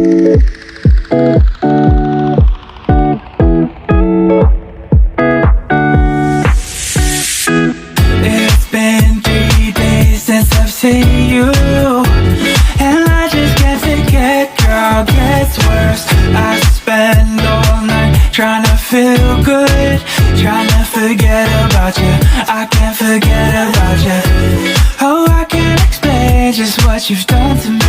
you've done to feel good trying to forget about you I can't forget about you Oh I can't explain just what you stole from me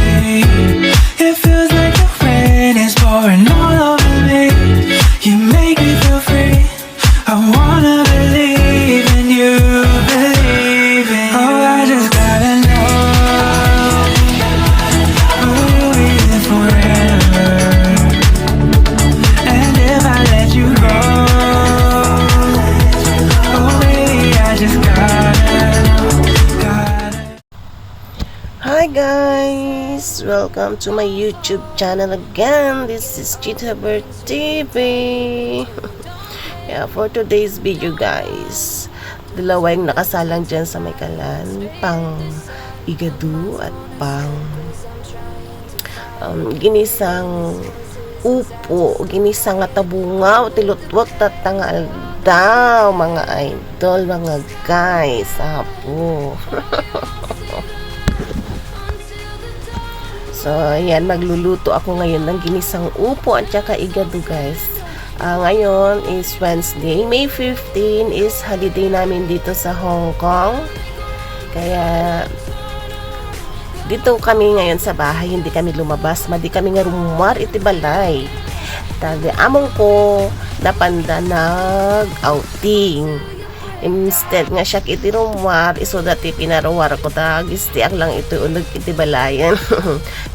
Hi guys! Welcome to my YouTube channel again. This is Chitaber TV. yeah, for today's video guys, dalawa yung nakasalang dyan sa may kalan, pang igadu at pang um, ginisang upo, ginisang atabungaw, tilutwag tatangal daw, mga idol, mga guys, apo. So, ayan, magluluto ako ngayon ng ginisang upo at saka igado, guys. Ah, ngayon is Wednesday. May 15 is holiday namin dito sa Hong Kong. Kaya, dito kami ngayon sa bahay, hindi kami lumabas. Madi kami nga rumar itibalay. Tagi among ko napanda nag-outing. Instead nga siya iti rumar, iso dati pinarawar ko ta, gistiak lang ito unag iti balayan.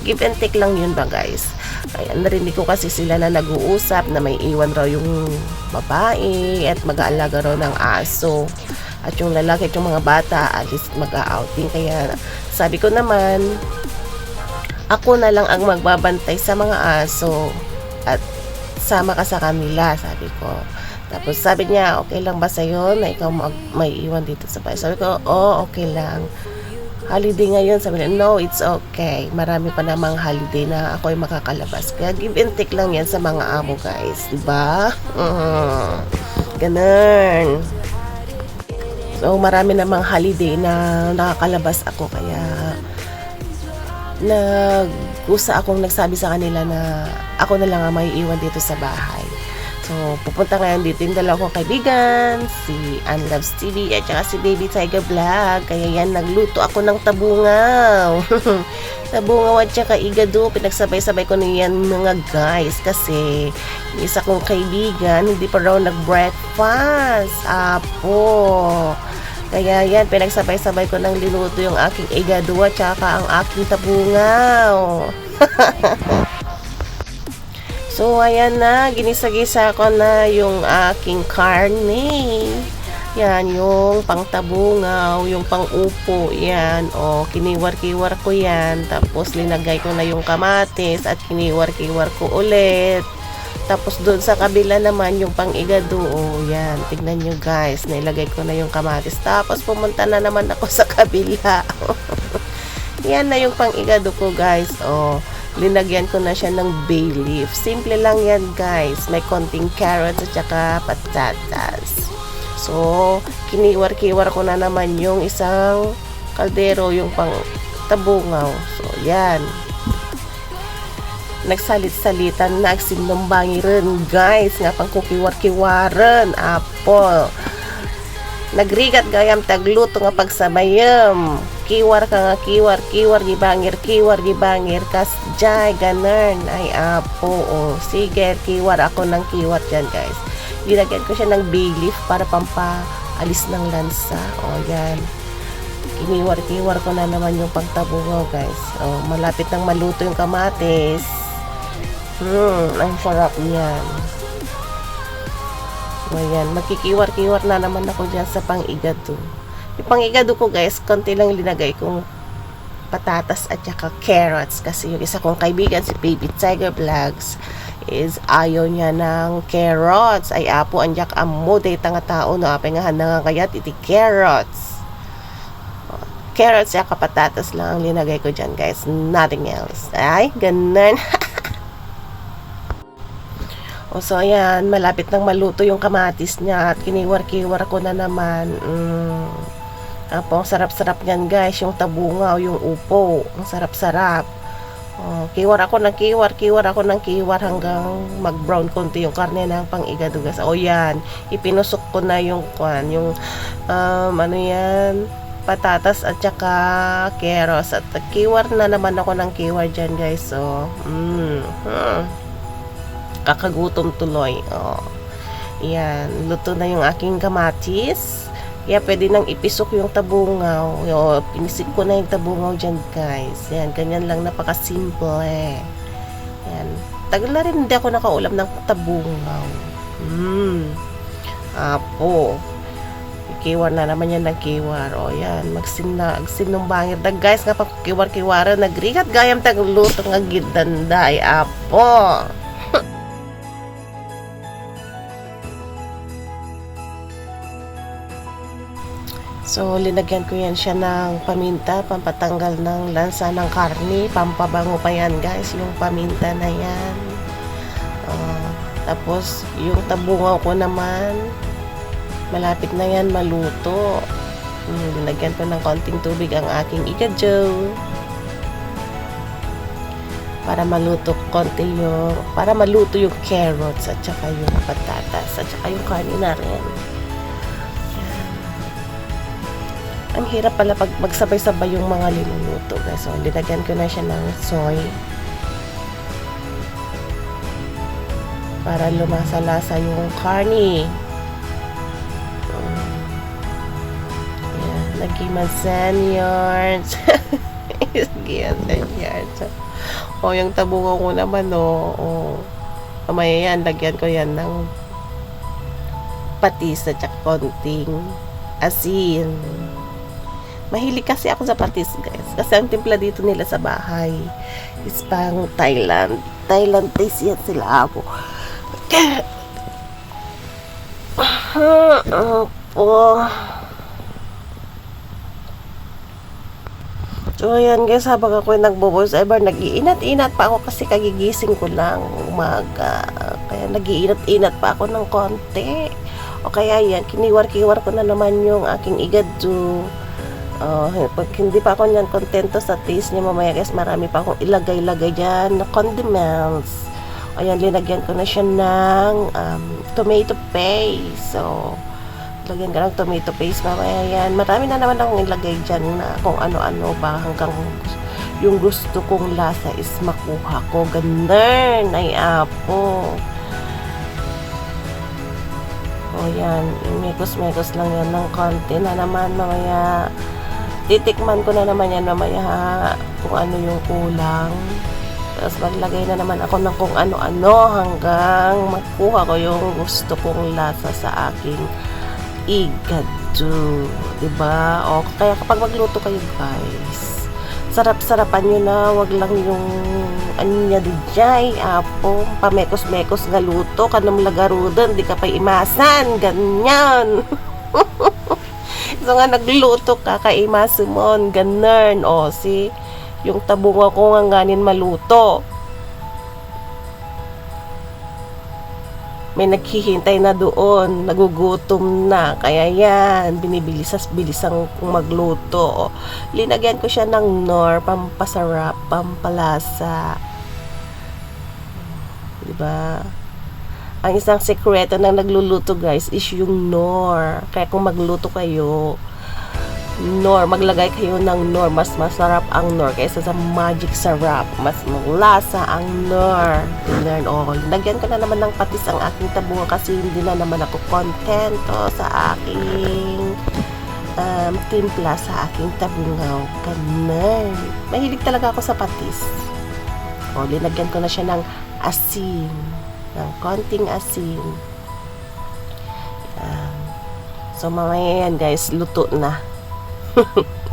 Give and take lang yun ba guys. Ayan, narinig ko kasi sila na nag-uusap na may iwan raw yung babae at mag-aalaga raw ng aso. At yung lalaki at yung mga bata, at least mag-outing. Kaya sabi ko naman, ako na lang ang magbabantay sa mga aso at sama ka sa kanila, sabi ko. Tapos sabi niya, okay lang ba sa'yo na ikaw mag, may iwan dito sa bahay? Sabi ko, oh, okay lang. Holiday ngayon, sabi niya, no, it's okay. Marami pa namang holiday na ako ay makakalabas. Kaya give and take lang yan sa mga amo, guys. Diba? Mm. Ganun. So, marami namang holiday na nakakalabas ako. Kaya, nag-usa akong nagsabi sa kanila na ako na lang ang may iwan dito sa bahay. So, pupunta ngayon dito yung dalawa kong kaibigan, si Ann Loves TV at saka si Baby Tiger Vlog. Kaya yan, nagluto ako ng tabungaw. tabungaw at saka igado. Pinagsabay-sabay ko na yan mga guys kasi isa kong kaibigan, hindi pa raw nag-breakfast. Apo. Kaya yan, pinagsabay-sabay ko ng linuto yung aking igado at saka ang aking tabungaw. So, ayan na. Ginisa-gisa ko na yung aking karne. Yan, yung pangtabungaw, yung pangupo. Yan, o, kiniwar-kiwar ko yan. Tapos, linagay ko na yung kamatis at kiniwar-kiwar ko ulit. Tapos, doon sa kabila naman, yung pang-igado. O, yan, tignan nyo guys. Nailagay ko na yung kamatis. Tapos, pumunta na naman ako sa kabila. yan na yung pang-igado ko guys. O, linagyan ko na siya ng bay leaf. Simple lang yan guys. May konting carrots at saka patatas. So, kiniwar-kiwar ko na naman yung isang kaldero, yung pang tabungaw. So, yan. Nagsalit-salitan na agsimnombangi rin guys. Nga pang kukiwar-kiwaran. Apple. Nagrigat gayam tagluto nga pagsabayam. Kiwar ka nga kiwar, kiwar gibangir, kiwar gibangir, kas jay, ganern. Ay, apo, oh. Sige, kiwar ako ng kiwar dyan, guys. Ginagyan ko siya ng bay leaf para pampaalis ng lansa. O, oh, yan. Kiniwar-kiwar ko na naman yung pagtabungaw, guys. Oh, malapit nang maluto yung kamatis. Hmm, ang sarap niyan. O yan, magkikiwar-kiwar na naman ako dyan sa pang-igado. Yung pang-igado ko guys, konti lang linagay kong patatas at saka carrots. Kasi yung isa kong kaibigan si Baby Tiger Vlogs is ayaw niya ng carrots. Ay apo anjak amo day tanga tao no? Apengahan na nga kaya titi carrots. Carrots at patatas lang ang linagay ko dyan guys. Nothing else. Ay ganun O so ayan, malapit nang maluto yung kamatis niya at kiniwar-kiwar ko na naman. Mm. Apo, ang sarap-sarap niyan guys, yung tabungaw, yung upo. Ang sarap-sarap. Oh, kiwar ako ng kiwar, kiwar ako ng kiwar hanggang mag-brown konti yung karne ng pang-igado guys. O yan, ipinusok ko na yung kwan, yung um, ano yan, patatas at saka keros. At kiwar na naman ako ng kiwar dyan guys. So, mm, hmm. Kakagutom tuloy. Oh. Yan, luto na yung aking kamatis. Kaya pwede nang ipisok yung tabungaw. Yo, pinisik ko na yung tabungaw dyan guys. Yan, ganyan lang napakasimple. Yan. Tagal na rin hindi ako nakaulam ng tabungaw. Hmm. Apo. Kiwar na naman yan ng kiwar. O yan, magsin na, ng bangir. Dag guys, nga pa kiwar-kiwara, nagrigat gayam tagluto nga gidanday. Apo. So, linagyan ko yan siya ng paminta, pampatanggal ng lansa ng karni, pampabango pa yan guys, yung paminta na yan. Ah, tapos, yung tabungaw ko naman, malapit na yan maluto. Hmm, linagyan ko ng konting tubig ang aking ikajow. Para maluto konti yung, para maluto yung carrots at saka yung patatas at saka yung karni na rin. Ang hirap pala pag magsabay-sabay yung mga linuluto guys. So, linagyan ko na siya ng soy. Para lumasa-lasa yung. Um, Ayan, nagimasan yards. Nagimasan yards. O, yung tabungo ko naman, o. o mamaya yan, lagyan ko yan ng patis at konting asin. Mahilig kasi ako sa patis, guys. Kasi ang timpla dito nila sa bahay is pang Thailand. Thailand taste yan sila ako. Kaya... Opo. So, ayan guys, habang ako nagbo-voice ever, nag-iinat-inat pa ako kasi kagigising ko lang umaga. Kaya nag-iinat-inat pa ako ng konti. O kaya yan, kiniwar-kiwar ko na naman yung aking igadu. Oh, pag hindi pa ako niyan kontento sa taste niya mamaya guys, marami pa akong ilagay-lagay dyan na condiments. Ayan, linagyan ko na siya ng um, tomato paste. So, lagyan ka ng tomato paste mamaya yan. Marami na naman akong ilagay dyan na kung ano-ano pa hanggang yung gusto kong lasa is makuha ko. Ganun, ay apo. O yan, mekos-mekos lang yan ng konti na naman mamaya titikman ko na naman yan mamaya kung ano yung kulang. Tapos maglagay na naman ako ng kung ano-ano hanggang makuha ko yung gusto kong lasa sa aking igadu. Diba? O kaya kapag magluto kayo guys, sarap-sarapan nyo na, wag lang yung ano niya di jay, apo, pamekos-mekos nga luto, kanong lagarudan, di ka pa imasan, ganyan. So nga nagluto ka kay Masimon, ganun. O si yung tabunga ko nga ganin maluto. May naghihintay na doon, nagugutom na. Kaya yan, binibilisas bilisang magluto. Linagyan ko siya ng nor, pampasarap, pampalasa. Diba? Ang isang sekreto ng nagluluto guys is yung nor. Kaya kung magluto kayo, nor, maglagay kayo ng nor. Mas masarap ang nor kaysa sa magic sarap. Mas malasa ang nor. Ganun, oh. Lagyan ko na naman ng patis ang aking tabungan kasi hindi na naman ako kontento sa aking um, timpla sa aking tabungaw. Ganun. Mahilig talaga ako sa patis. O, linagyan ko na siya ng asin ng konting asin. Yan. So, mamaya yan guys, luto na.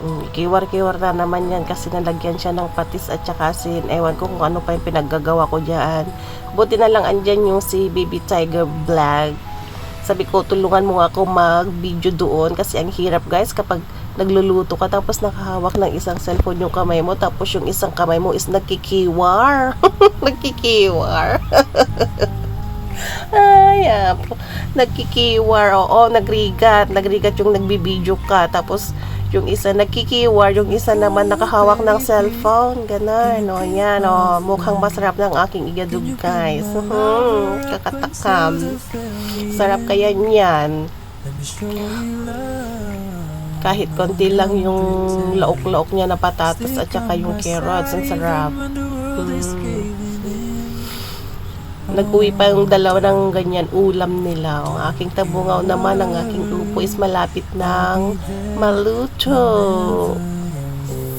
Mm, Kiwar-kiwar na naman yan kasi nalagyan siya ng patis at saka asin. Ewan ko kung ano pa yung pinaggagawa ko dyan. Buti na lang andyan yung si Baby Tiger Vlog. Sabi ko, tulungan mo ako mag-video doon kasi ang hirap guys kapag nagluluto ka tapos nakahawak ng isang cellphone yung kamay mo tapos yung isang kamay mo is nagkikiwar. nagkikiwar. Ay, apo. Nagkikiwar, oo, nagrigat. Nagrigat yung nagbibideo ka. Tapos, yung isa nagkikiwar, yung isa naman nakahawak ng cellphone. Ganon, no, yan, oh. Mukhang masarap ng aking igadug, guys. Mhm, kakatakam. Sarap kaya niyan. Kahit konti lang yung laok-laok niya na patatas at saka yung carrots. Ang sarap. Mm. Nag-uwi pa yung dalawa ng ganyan ulam nila. Ang aking tabungaw naman, ang aking upo is malapit ng maluto.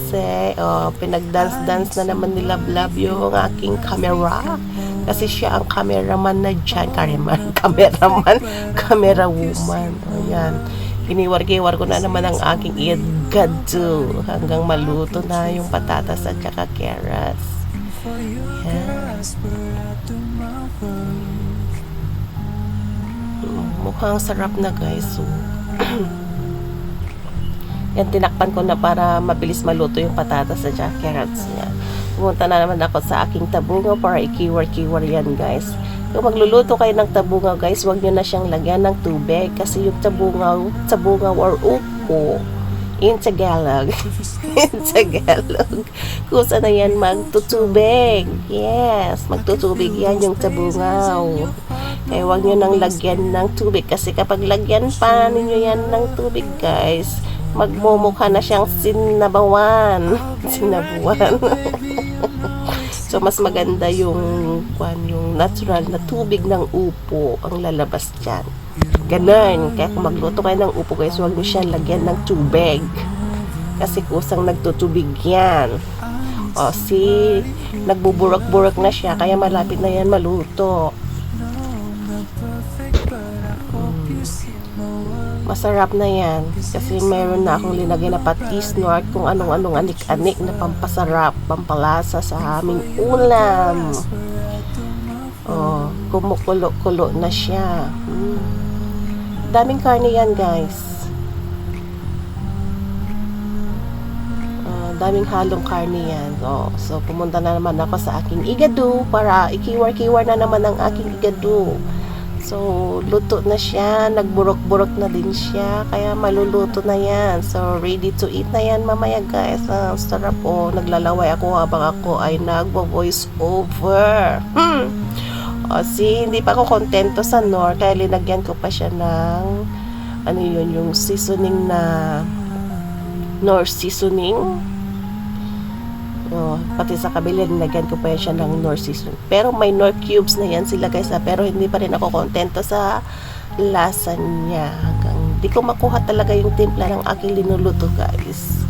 Say, oh, pinag-dance-dance na naman nila Blab yung aking camera. Kasi siya ang cameraman na dyan. Cameraman, cameraman, camera woman. O yan. Iniwar-giwar ko na naman ang aking iagado hanggang maluto na yung patatas at saka carrots. Yan. Mukhang sarap na guys. So, yan, tinakpan ko na para mabilis maluto yung patatas at saka carrots niya. Pumunta na naman ako sa aking tabungaw para i-kiwar-kiwar yan guys. Kung magluluto kayo ng tabungaw guys, huwag nyo na siyang lagyan ng tubig kasi yung tabungaw, tabungaw or upo in Tagalog. in Tagalog. Kusa na yan magtutubig. Yes, magtutubig yan yung tabungaw. Kaya huwag nyo nang lagyan ng tubig kasi kapag lagyan pa ninyo yan ng tubig guys, magmumukha na siyang sinabawan. sinabuan. so mas maganda yung kwan yung natural na tubig ng upo ang lalabas diyan. Ganun. Kaya kung magluto kayo ng upo guys, huwag nyo siya lagyan ng tubig. Kasi kusang nagtutubig yan. O, si, nagbuburok-burok na siya, kaya malapit na yan maluto. Masarap na yan. Kasi meron na akong linagay na patis no at kung anong-anong anik-anik na pampasarap, pampalasa sa aming ulam. Oh, kumukulo-kulo na siya. Mm. Daming karne yan, guys. Ah, daming halong karne yan. Oh, so, pumunta na naman ako sa aking igado para ikiwar-kiwar na naman ang aking igado. So, luto na siya. Nagburok-burok na din siya. Kaya maluluto na yan. So, ready to eat na yan mamaya guys. Ah, sarap po. Naglalaway ako habang ako ay nagvo-voice over. Hmm. O, si, hindi pa ako kontento sa Nor. Kaya linagyan ko pa siya ng ano yun, yung seasoning na Nor seasoning. Oh, pati sa kabila, nilagyan ko pa yan siya ng Nor season. Pero may Nor cubes na yan sila guys. ah, pero hindi pa rin ako kontento sa lasa niya. Hanggang di ko makuha talaga yung timpla ng aking linuluto guys.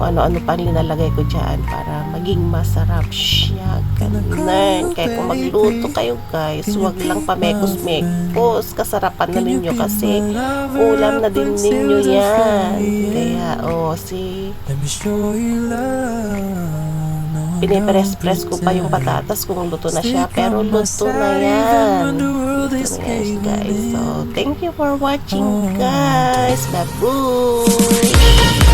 Kung ano-ano pa nilalagay ko dyan para maging masarap siya. Ganun. Kaya kung magluto kayo guys, huwag lang pamekos-mekos. Kasarapan na ninyo kasi ulam na din ninyo yan. Kaya, oh, si pinipress-press ko pa yung patatas kung luto na siya. Pero luto na yan. Luto na yan, guys. So, thank you for watching, guys. Babush!